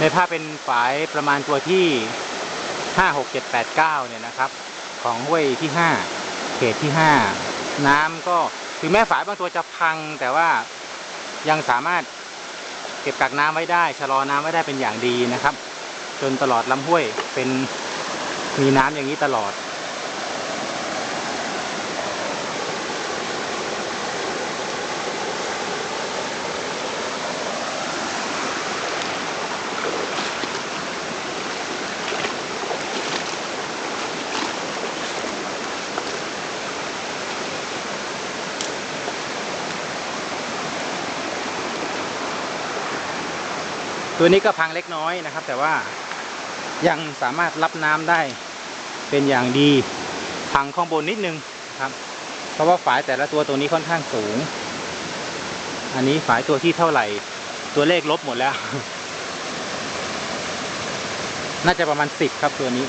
ในภาพเป็นฝายประมาณตัวที่ห้าหกเจ็ดแปดเก้าเนี่ยนะครับ ของห้วยที่ห้าเขตที่ห้าน้ำก็ถึงแม้ฝายบางตัวจะพังแต่ว่ายังสามารถเก็บกักน้ำไว้ได้ ชะลอน้ำไว้ได้เป็นอย่างดีนะครับ จนตลอดลำห้วยเป็นมีน้ำอย่างนี้ตลอด ตัวนี้ก็พังเล็กน้อยนะครับ แต่ว่ายังสามารถรับน้ำได้เป็นอย่างดีพังข้างบนนิดนึงครับ เพราะว่าฝายแต่ละตัวตัวนี้ค่อนข้างสูง อันนี้ฝายตัวที่เท่าไหร่ ตัวเลขลบหมดแล้ว น่าจะประมาณสิบครับตัวนี้